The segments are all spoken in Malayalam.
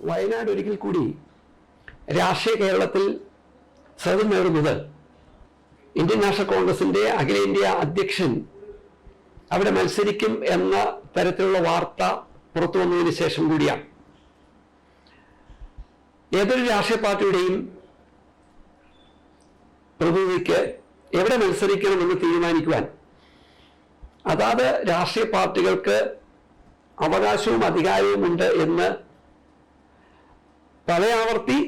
വയനാട് ഒരിക്കൽ കൂടി രാഷ്ട്രീയ കേരളത്തിൽ നേടുന്നത് ഇന്ത്യൻ നാഷണൽ കോൺഗ്രസിന്റെ അഖിലേന്ത്യാ അധ്യക്ഷൻ അവിടെ മത്സരിക്കും എന്ന തരത്തിലുള്ള വാർത്ത പുറത്തു വന്നതിന് ശേഷം കൂടിയാണ്. ഏതൊരു രാഷ്ട്രീയ പാർട്ടിയുടെയും പ്രതിനിധിക്ക് എവിടെ മത്സരിക്കണമെന്ന് തീരുമാനിക്കുവാൻ അതാത് രാഷ്ട്രീയ പാർട്ടികൾക്ക് അവകാശവും അധികാരവുമുണ്ട് എന്ന് പലയാവർത്തി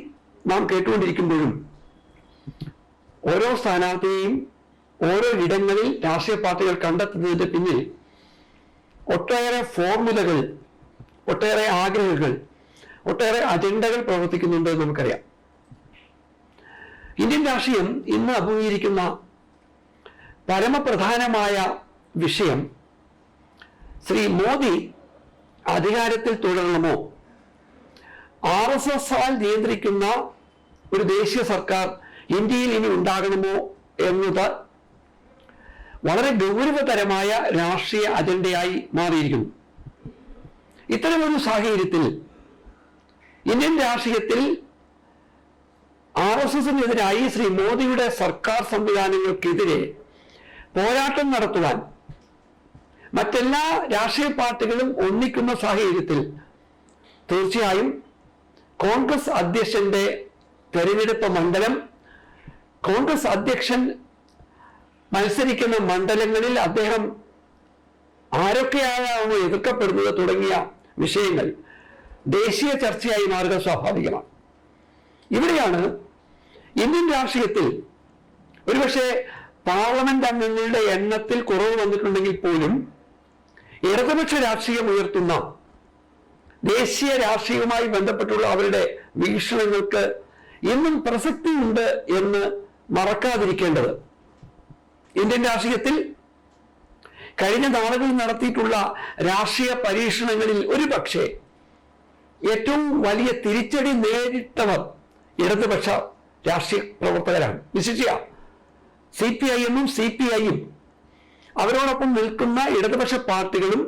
നാം കേട്ടുകൊണ്ടിരിക്കുമ്പോഴും ഓരോ സ്ഥാനാർത്ഥിയെയും ഓരോ ഇടങ്ങളിൽ രാഷ്ട്രീയ പാർട്ടികൾ കണ്ടെത്തുന്നതിന്റെ പിന്നിൽ ഒട്ടേറെ ഫോർമുലകൾ ഒട്ടേറെ ആഗ്രഹങ്ങൾ ഒട്ടേറെ അജണ്ടകൾ പ്രവർത്തിക്കുന്നുണ്ട് എന്ന് നമുക്കറിയാം. ഇന്ത്യൻ രാഷ്ട്രീയം ഇന്ന് അഭിമുഖീകരിക്കുന്ന പരമപ്രധാനമായ വിഷയം ശ്രീ മോദി അധികാരത്തിൽ തുടരണമോ? ആർ എസ് എസ് ആൽ നിയന്ത്രിക്കുന്ന ഒരു ദേശീയ സർക്കാർ ഇന്ത്യയിൽ ഇനി ഉണ്ടാകണമോ എന്നത് വളരെ ഗൗരവതരമായ രാഷ്ട്രീയ അജണ്ടയായി മാറിയിരിക്കുന്നു. ഇത്തരമൊരു സാഹചര്യത്തിൽ ഇന്ത്യൻ രാഷ്ട്രീയത്തിൽ ആർ എസ് എസിനെതിരായി ശ്രീ മോദിയുടെ സർക്കാർ സംവിധാനങ്ങൾക്കെതിരെ പോരാട്ടം നടത്തുവാൻ മറ്റെല്ലാ രാഷ്ട്രീയ പാർട്ടികളും ഒന്നിക്കുന്ന സാഹചര്യത്തിൽ തീർച്ചയായും കോൺഗ്രസ് അധ്യക്ഷന്റെ തെരഞ്ഞെടുപ്പ് മണ്ഡലം കോൺഗ്രസ് അധ്യക്ഷൻ മത്സരിക്കുന്ന മണ്ഡലങ്ങളിൽ അദ്ദേഹം ആരൊക്കെയാണോ എതിർക്കപ്പെടുന്നത് തുടങ്ങിയ വിഷയങ്ങൾ ദേശീയ ചർച്ചയായി മാറുക സ്വാഭാവികമാണ്. ഇവിടെയാണ് ഇന്ത്യൻ രാഷ്ട്രീയത്തിൽ ഒരുപക്ഷെ പാർലമെന്റ് അംഗങ്ങളുടെ എണ്ണത്തിൽ കുറവ് വന്നിട്ടുണ്ടെങ്കിൽ പോലും ഇടതുപക്ഷ രാഷ്ട്രീയം ഉയർത്തുന്ന ദേശീയ രാഷ്ട്രീയവുമായി ബന്ധപ്പെട്ടുള്ള അവരുടെ വീക്ഷണങ്ങൾക്ക് ഇന്നും പ്രസക്തിയുണ്ട് എന്ന് മറക്കാതിരിക്കേണ്ടത്. ഇന്ത്യൻ രാഷ്ട്രീയത്തിൽ കഴിഞ്ഞ നാളുകളിൽ നടത്തിയിട്ടുള്ള രാഷ്ട്രീയ പരീക്ഷണങ്ങളിൽ ഒരു പക്ഷേ ഏറ്റവും വലിയ തിരിച്ചടി നേരിട്ടവർ ഇടതുപക്ഷ രാഷ്ട്രീയ പ്രവർത്തകരാണ്. വിശിഷ്യ സി പി ഐ എമ്മും സി പി ഐയും അവരോടൊപ്പം നിൽക്കുന്ന ഇടതുപക്ഷ പാർട്ടികളും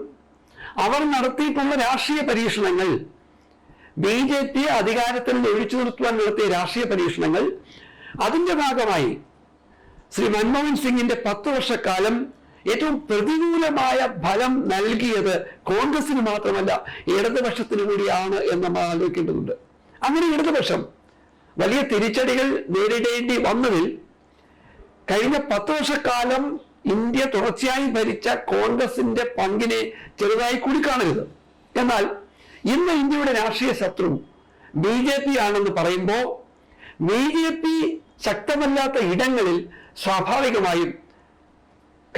അവർ നടത്തിയിട്ടുള്ള രാഷ്ട്രീയ പരീക്ഷണങ്ങൾ ബി ജെ പി അധികാരത്തിൽ ഒഴിച്ചു നിർത്തുവാൻ നടത്തിയ രാഷ്ട്രീയ പരീക്ഷണങ്ങൾ അതിന്റെ ഭാഗമായി ശ്രീ മൻമോഹൻ സിംഗിന്റെ പത്ത് വർഷക്കാലം ഏറ്റവും പ്രതികൂലമായ ഫലം നൽകിയത് കോൺഗ്രസിന് മാത്രമല്ല ഇടതുപക്ഷത്തിന് കൂടിയാണ് എന്ന് നമ്മൾ ആലോചിക്കേണ്ടതുണ്ട്. അങ്ങനെ ഇടതുപക്ഷം വലിയ തിരിച്ചടികൾ നേരിടേണ്ടി വന്നതിൽ കഴിഞ്ഞ പത്ത് വർഷക്കാലം ഇന്ത്യ തുടർച്ചയായി ഭരിച്ച കോൺഗ്രസിന്റെ പങ്കിനെ ചെറുതായി കൂടി കാണരുത് എന്നാൽ ഇന്ന് ഇന്ത്യയുടെ രാഷ്ട്രീയ ശത്രു ബി ജെ പി ആണെന്ന് പറയുമ്പോൾ ബി ജെ പി ശക്തമല്ലാത്ത ഇടങ്ങളിൽ സ്വാഭാവികമായും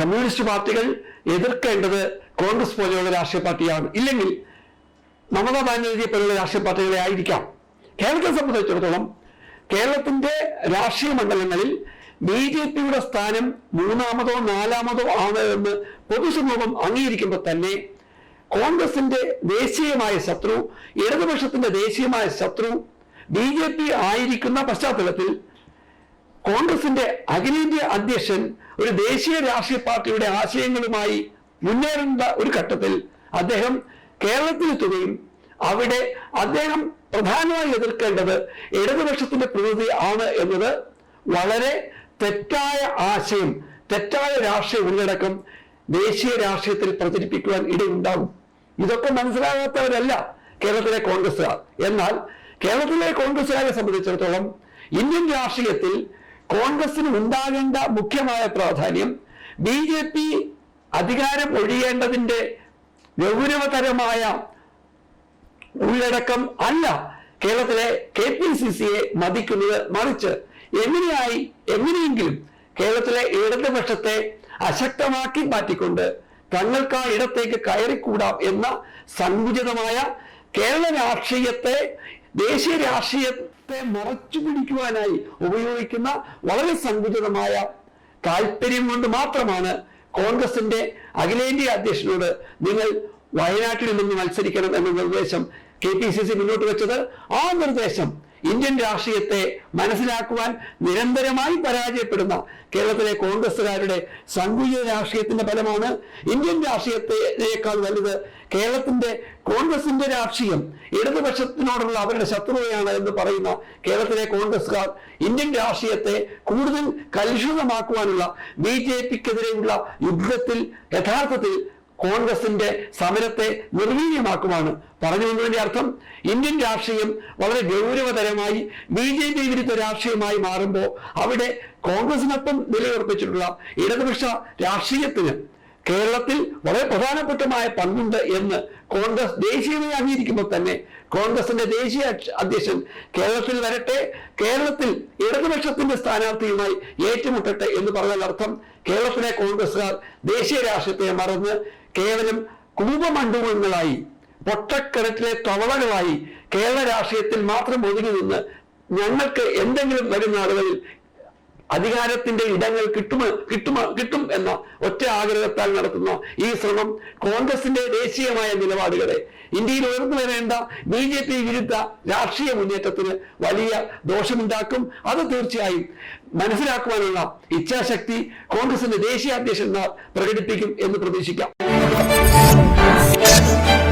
കമ്മ്യൂണിസ്റ്റ് പാർട്ടികൾ എതിർക്കേണ്ടത് കോൺഗ്രസ് പോലെയുള്ള രാഷ്ട്രീയ പാർട്ടിയാണ്. ഇല്ലെങ്കിൽ മമതാ ബാനർജിയെ പോലുള്ള രാഷ്ട്രീയ പാർട്ടികളെ ആയിരിക്കാം. കേരളത്തെ സംബന്ധിച്ചിടത്തോളം കേരളത്തിന്റെ രാഷ്ട്രീയ മണ്ഡലങ്ങളിൽ ബി ജെ പിയുടെ സ്ഥാനം മൂന്നാമതോ നാലാമതോ ആണ് എന്ന് പൊതുസമൂഹം അംഗീകരിക്കുമ്പോൾ തന്നെ കോൺഗ്രസിന്റെ ദേശീയമായ ശത്രു ഇടതുപക്ഷത്തിന്റെ ദേശീയമായ ശത്രു ബി ജെ പി ആയിരിക്കുന്ന പശ്ചാത്തലത്തിൽ കോൺഗ്രസിന്റെ അഖിലേന്ത്യാ അധ്യക്ഷൻ ഒരു ദേശീയ രാഷ്ട്രീയ പാർട്ടിയുടെ ആശയങ്ങളുമായി മുന്നേറുന്ന ഒരു ഘട്ടത്തിൽ അദ്ദേഹം കേരളത്തിലെത്തുകയും അവിടെ അദ്ദേഹം പ്രധാനമായി എതിർക്കേണ്ടത് ഇടതുപക്ഷത്തിന്റെ പ്രതിനിധി ആണ് എന്നത് വളരെ തെറ്റായ ആശയം തെറ്റായ രാഷ്ട്രീയ ഉള്ളടക്കം ദേശീയ രാഷ്ട്രീയത്തിൽ പ്രചരിപ്പിക്കുവാൻ ഇടയുണ്ടാകും. ഇതൊക്കെ മനസ്സിലാകാത്തവരല്ല കേരളത്തിലെ കോൺഗ്രസ്സുകാർ. എന്നാൽ കേരളത്തിലെ കോൺഗ്രസ്സുകാരെ സംബന്ധിച്ചിടത്തോളം ഇന്ത്യൻ രാഷ്ട്രീയത്തിൽ കോൺഗ്രസിന് ഉണ്ടാകേണ്ട മുഖ്യമായ പ്രാധാന്യം ബി ജെ പി അധികാരം ഒഴിയേണ്ടതിന്റെ ഗൗരവതരമായ ഉള്ളടക്കം അല്ല കേരളത്തിലെ കെ പി സി സിയെ മതിക്കുന്നത് മറിച്ച് എങ്ങനെയായി? എങ്ങനെയെങ്കിലും കേരളത്തിലെ ഇടതുപക്ഷത്തെ അശക്തമാക്കി മാറ്റിക്കൊണ്ട് തങ്ങൾക്ക് ആ ഇടത്തേക്ക് കയറിക്കൂടാം എന്ന സങ്കുചിതമായ കേരള രാഷ്ട്രീയത്തെ ദേശീയ രാഷ്ട്രീയത്തെ മറച്ചു പിടിക്കുവാനായി ഉപയോഗിക്കുന്ന വളരെ സങ്കുചിതമായ താല്പര്യം കൊണ്ട് മാത്രമാണ് കോൺഗ്രസിന്റെ അഖിലേന്ത്യാ അധ്യക്ഷനോട് നിങ്ങൾ വയനാട്ടിൽ നിന്ന് മത്സരിക്കണം എന്ന നിർദ്ദേശം കെ പി സി സി മുന്നോട്ട് വെച്ചത്. ആ നിർദ്ദേശം ഇന്ത്യൻ രാഷ്ട്രീയത്തെ മനസ്സിലാക്കുവാൻ നിരന്തരമായി പരാജയപ്പെടുന്ന കേരളത്തിലെ കോൺഗ്രസ്സുകാരുടെ സങ്കുചിത രാഷ്ട്രീയത്തിന്റെ ഫലമാണ് ഇന്ത്യൻ രാഷ്ട്രീയത്തിനേക്കാൾ വലുത് കേരളത്തിന്റെ കോൺഗ്രസിന്റെ രാഷ്ട്രീയം ഇടതുപക്ഷത്തിനോടുള്ള അവരുടെ ശത്രുതയാണ് എന്ന് പറയുന്ന കേരളത്തിലെ കോൺഗ്രസ്സുകാർ ഇന്ത്യൻ രാഷ്ട്രീയത്തെ കൂടുതൽ കലുഷിതമാക്കുവാനുള്ള ബി ജെ പിക്കെതിരെയുള്ള യുദ്ധത്തിൽ യഥാർത്ഥത്തിൽ കോൺഗ്രസിന്റെ സമരത്തെ നിർവീര്യമാക്കുമാണ് പറഞ്ഞു വന്നതിന്റെ അർത്ഥം ഇന്ത്യൻ രാഷ്ട്രീയം വളരെ ഗൗരവതരമായി ബി ജെ പി വിരുദ്ധ രാഷ്ട്രീയമായി മാറുമ്പോൾ അവിടെ കോൺഗ്രസിനൊപ്പം നിലയുറപ്പിച്ചിട്ടുള്ള ഇടതുപക്ഷ രാഷ്ട്രീയത്തിന് കേരളത്തിൽ വളരെ പ്രധാനപ്പെട്ടമായ പങ്കുണ്ട് എന്ന് കോൺഗ്രസ് ദേശീയമായി അംഗീകരിക്കുമ്പോൾ തന്നെ കോൺഗ്രസിന്റെ ദേശീയ അധ്യക്ഷൻ കേരളത്തിൽ വരട്ടെ കേരളത്തിൽ ഇടതുപക്ഷത്തിന്റെ സ്ഥാനാർത്ഥിയുമായി ഏറ്റുമുട്ടട്ടെ എന്ന് പറഞ്ഞാൽ അർത്ഥം കേരളത്തിലെ കോൺഗ്രസുകാർ ദേശീയ രാഷ്ട്രീയത്തെ മറന്ന് കേവലം കൂപമണ്ഡൂകങ്ങളായി പൊട്ടക്കിണറ്റിലെ തവളകളായി കേരള രാഷ്ട്രീയത്തിൽ മാത്രം ഒതുങ്ങി നിന്ന് ഞങ്ങൾക്ക് എന്തെങ്കിലും വരുന്ന ആളുകളിൽ അധികാരത്തിന്റെ ഇടങ്ങൾ കിട്ടുമോ കിട്ടുമോ കിട്ടും എന്ന ഒറ്റ ആഗ്രഹത്താൽ നടത്തുന്ന ഈ ശ്രമം കോൺഗ്രസിന്റെ ദേശീയമായ നിലപാടുകളെ. ഇന്ത്യയിൽ ഉയർന്നു വരേണ്ട ബി ജെ പി വിരുദ്ധ രാഷ്ട്രീയ മുന്നേറ്റത്തിന് വലിയ ദോഷമുണ്ടാക്കും. അത് തീർച്ചയായും മനസ്സിലാക്കുവാനുള്ള ഇച്ഛാശക്തി കോൺഗ്രസിന്റെ ദേശീയ അധ്യക്ഷന്മാർ പ്രകടിപ്പിക്കും എന്ന് പ്രതീക്ഷിക്കാം. 啊。